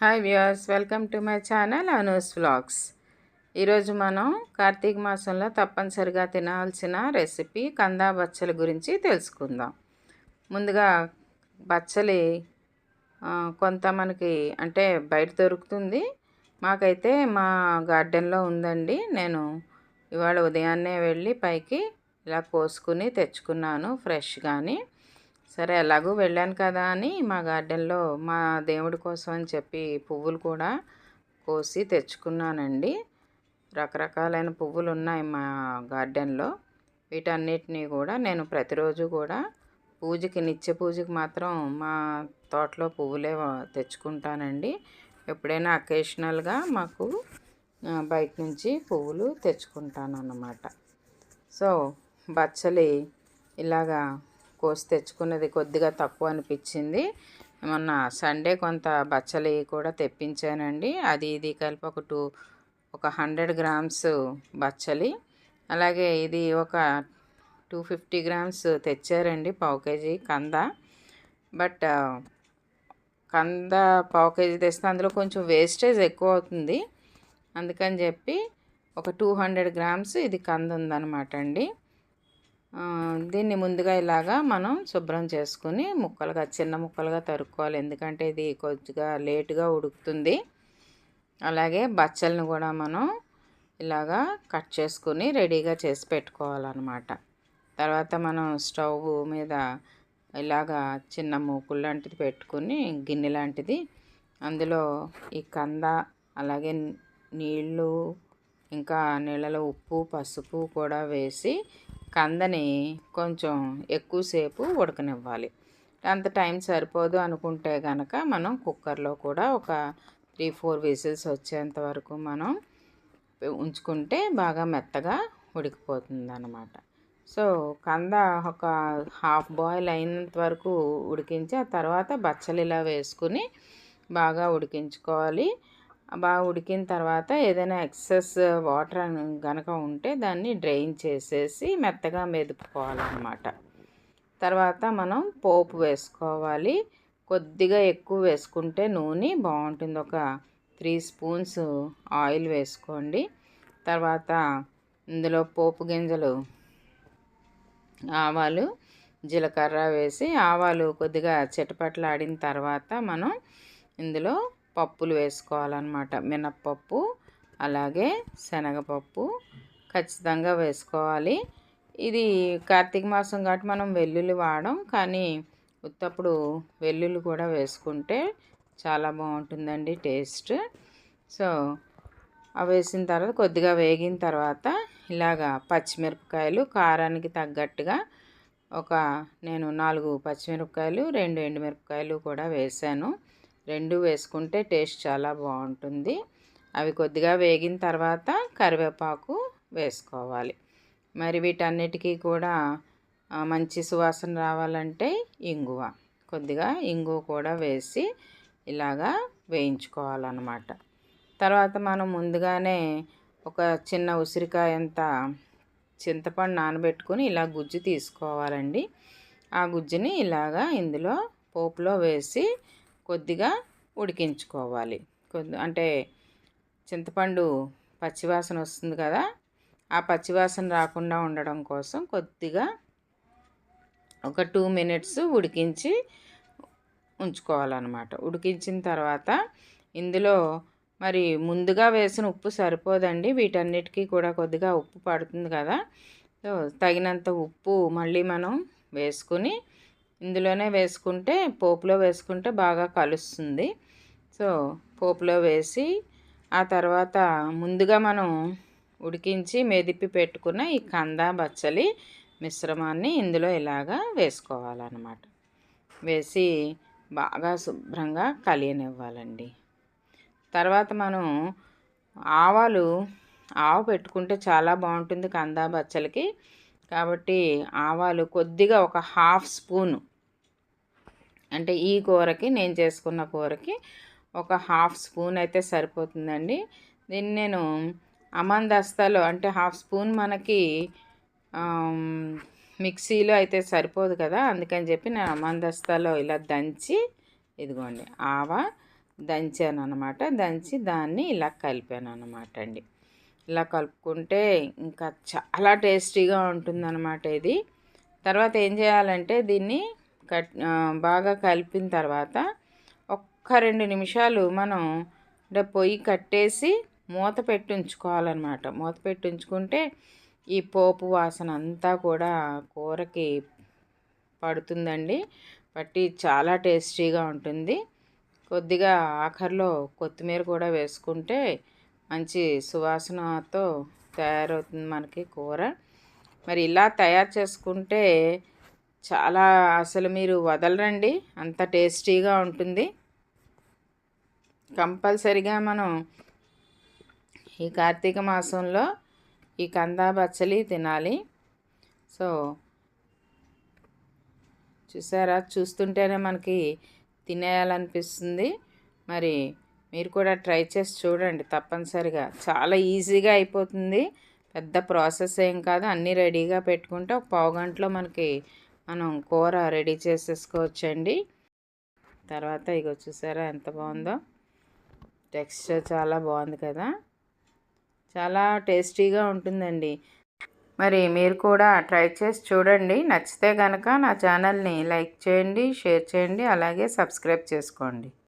Hi viewers welcome to my channel Anu's vlogs ఈరోజు మనం కార్తీక మాసంలో తప్పనిసరిగా తినాల్సిన రెసిపీ కందా బచ్చల గురించి తెలుసుకుందాం. ముందుగా బచ్చలి కొంత మనకి అంటే బయట దొరుకుతుంది. మాకైతే మా గార్డెన్లో ఉందండి. నేను ఇవాళ ఉదయాన్నే వెళ్ళి పైకి ఇలా కోసుకుని తెచ్చుకున్నాను ఫ్రెష్ కానీ సరే ఎలాగూ వెళ్ళాను కదా అని మా గార్డెన్లో మా దేవుడి కోసం అని చెప్పి పువ్వులు కూడా కోసి తెచ్చుకున్నానండి. రకరకాలైన పువ్వులు ఉన్నాయి మా గార్డెన్లో. వీటన్నిటినీ కూడా నేను ప్రతిరోజు కూడా పూజకి నిత్య పూజకి మాత్రం మా తోటలో పువ్వులే తెచ్చుకుంటానండి. ఎప్పుడైనా అకేషనల్గా మాకు బయట నుంచి పువ్వులు తెచ్చుకుంటాను అన్నమాట సో బచ్చలి ఇలాగా కోసి తెచ్చుకున్నది కొద్దిగా తక్కువ అనిపించింది. మొన్న సండే కొంత బచ్చలి కూడా తెప్పించానండి. అది ఇది కలిపి ఒక టూ ఒక హండ్రెడ్ గ్రామ్స్ బచ్చలి. అలాగే ఇది ఒక టూ ఫిఫ్టీ గ్రామ్స్ తెచ్చారండి పావు కేజీ కంద. బట్ కంద పావు కేజీ తెస్తే అందులో కొంచెం వేస్టేజ్ ఎక్కువ అవుతుంది. అందుకని చెప్పి ఒక టూ హండ్రెడ్ గ్రామ్స్ ఇది కంద ఉందన్నమాట అండి. దీన్ని ముందుగా ఇలాగా మనం శుభ్రం చేసుకుని ముక్కలుగా చిన్న ముక్కలుగా తరుక్కోవాలి. ఎందుకంటే ఇది కొద్దిగా లేటుగా ఉడుకుతుంది. అలాగే బచ్చలను కూడా మనం ఇలాగా కట్ చేసుకుని రెడీగా చేసి పెట్టుకోవాలన్నమాట. తర్వాత మనం స్టవ్ మీద ఇలాగా చిన్న మూకులు లాంటిది పెట్టుకుని గిన్నె లాంటిది అందులో ఈ కంద అలాగే నీళ్ళు ఇంకా నీళ్ళలో ఉప్పు పసుపు కూడా వేసి కందని కొంచెం ఎక్కువసేపు ఉడకనివ్వాలి. అంత టైం సరిపోదు అనుకుంటే కనుక మనం కుక్కర్లో కూడా ఒక త్రీ ఫోర్ విజిల్స్ వచ్చేంత వరకు మనం ఉంచుకుంటే బాగా మెత్తగా ఉడికిపోతుంది అన్నమాట సో కంద ఒక హాఫ్ బాయిల్ అయినంత వరకు ఉడికించి ఆ తర్వాత బచ్చలు ఇలా వేసుకుని బాగా ఉడికించుకోవాలి. బాగా ఉడికిన తర్వాత ఏదైనా ఎక్సెస్ వాటర్ కనుక ఉంటే దాన్ని డ్రైన్ చేసేసి మెత్తగా మెదుపుకోవాలన్నమాట. తర్వాత మనం పోపు వేసుకోవాలి. కొద్దిగా ఎక్కువ వేసుకుంటే నూనె బాగుంటుంది. ఒక త్రీ స్పూన్స్ ఆయిల్ వేసుకోండి. తర్వాత ఇందులో పోపు గింజలు ఆవాలు జీలకర్ర వేసి ఆవాలు కొద్దిగా చిటపట్లాడిన తర్వాత మనం ఇందులో పప్పులు వేసుకోవాలన్నమాట. మినప్పప్పు అలాగే శనగపప్పు ఖచ్చితంగా వేసుకోవాలి. ఇది కార్తీక మాసం కాబట్టి మనం వెల్లుల్లి వాడం కానీ ఉత్తప్పుడు వెల్లుల్లి కూడా వేసుకుంటే చాలా బాగుంటుందండి టేస్ట్. సో అవి వేసిన తర్వాత కొద్దిగా వేగిన తర్వాత ఇలాగా పచ్చిమిరపకాయలు కారానికి తగ్గట్టుగా ఒక నేను నాలుగు పచ్చిమిరపకాయలు రెండు ఎండుమిరపకాయలు కూడా వేసాను. రెండు వేసుకుంటే టేస్ట్ చాలా బాగుంటుంది. అవి కొద్దిగా వేగిన తర్వాత కరివేపాకు వేసుకోవాలి. మరి వీటన్నిటికీ కూడా మంచి సువాసన రావాలంటే ఇంగువ. కొద్దిగా ఇంగువ కూడా వేసి ఇలాగా వేయించుకోవాలన్నమాట. తర్వాత మనం ముందుగానే ఒక చిన్న ఉసిరికాయ అంతా చింతపండు నానబెట్టుకొని ఇలా గుజ్జు తీసుకోవాలండి. ఆ గుజ్జుని ఇలాగా ఇందులో పోపులో వేసి కొద్దిగా ఉడికించుకోవాలి. కొద్ది అంటే చింతపండు పచ్చివాసన వస్తుంది కదా ఆ పచ్చివాసన రాకుండా ఉండడం కోసం కొద్దిగా ఒక టూ మినిట్స్ ఉడికించి ఉంచుకోవాలన్నమాట. ఉడికించిన తర్వాత ఇందులో మరి ముందుగా వేసిన ఉప్పు సరిపోదండి. వీటన్నిటికీ కూడా కొద్దిగా ఉప్పు పడుతుంది కదా. సో తగినంత ఉప్పు మళ్ళీ మనం వేసుకుని ఇందులోనే వేసుకుంటే పోపులో వేసుకుంటే బాగా కలుస్తుంది. సో పోపులో వేసి ఆ తర్వాత ముందుగా మనం ఉడికించి మెదిపి పెట్టుకున్న ఈ కంద బచ్చలి మిశ్రమాన్ని ఇందులో ఇలాగా వేసుకోవాలన్నమాట. వేసి బాగా శుభ్రంగా కలియనివ్వాలండి. తర్వాత మనం ఆవాలు ఆవు పెట్టుకుంటే చాలా బాగుంటుంది కంద బచ్చలకి. కాబట్టి ఆవాలు కొద్దిగా ఒక హాఫ్ స్పూను. అంటే ఈ కూరకి నేను చేసుకున్న కూరకి ఒక హాఫ్ స్పూన్ అయితే సరిపోతుందండి. దీన్ని నేను అమందస్తాలో అంటే హాఫ్ స్పూన్ మనకి మిక్సీలో అయితే సరిపోదు కదా. అందుకని చెప్పి నేను అమందస్తాలో ఇలా దంచి ఇదిగోండి ఆవ దంచాను అనమాట దంచి దాన్ని ఇలా కలిపాను అనమాట అండి. ఇలా కలుపుకుంటే ఇంకా చాలా టేస్టీగా ఉంటుందన్నమాట ఇది. తర్వాత ఏం చేయాలంటే దీన్ని కట్ బాగా కలిపిన తర్వాత ఒక్క రెండు నిమిషాలు మనం అంటే పొయ్యి కట్టేసి మూత పెట్టి ఉంచుకోవాలన్నమాట. మూత పెట్టి ఉంచుకుంటే ఈ పోపు వాసన అంతా కూడా కూరకి పడుతుందండి. పట్టి చాలా టేస్టీగా ఉంటుంది. కొద్దిగా ఆఖరిలో కొత్తిమీర కూడా వేసుకుంటే మంచి సువాసనతో తయారవుతుంది మనకి కూర. మరి ఇలా తయారు చేసుకుంటే చాలా అసలు మీరు వదలరండి. అంత టేస్టీగా ఉంటుంది. కంపల్సరిగా మనం ఈ కార్తీక మాసంలో ఈ కందా బచ్చలి తినాలి. సో చూసారా? చూస్తుంటేనే మనకి తినేయాలనిపిస్తుంది. మరి మీరు కూడా ట్రై చేసి చూడండి తప్పనిసరిగా. చాలా ఈజీగా అయిపోతుంది. పెద్ద ప్రాసెస్ ఏం కాదు. అన్నీ రెడీగా పెట్టుకుంటే ఒక పావు గంటలో మనకి మనం కూర రెడీ చేసేసుకోవచ్చండి. తర్వాత ఇక చూసారా ఎంత బాగుందో? టెక్స్చర్ చాలా బాగుంది కదా. చాలా టేస్టీగా ఉంటుందండి. మరి మీరు కూడా ట్రై చేసి చూడండి. నచ్చితే కనుక నా ఛానల్ని లైక్ చేయండి షేర్ చేయండి అలాగే సబ్స్క్రైబ్ చేసుకోండి.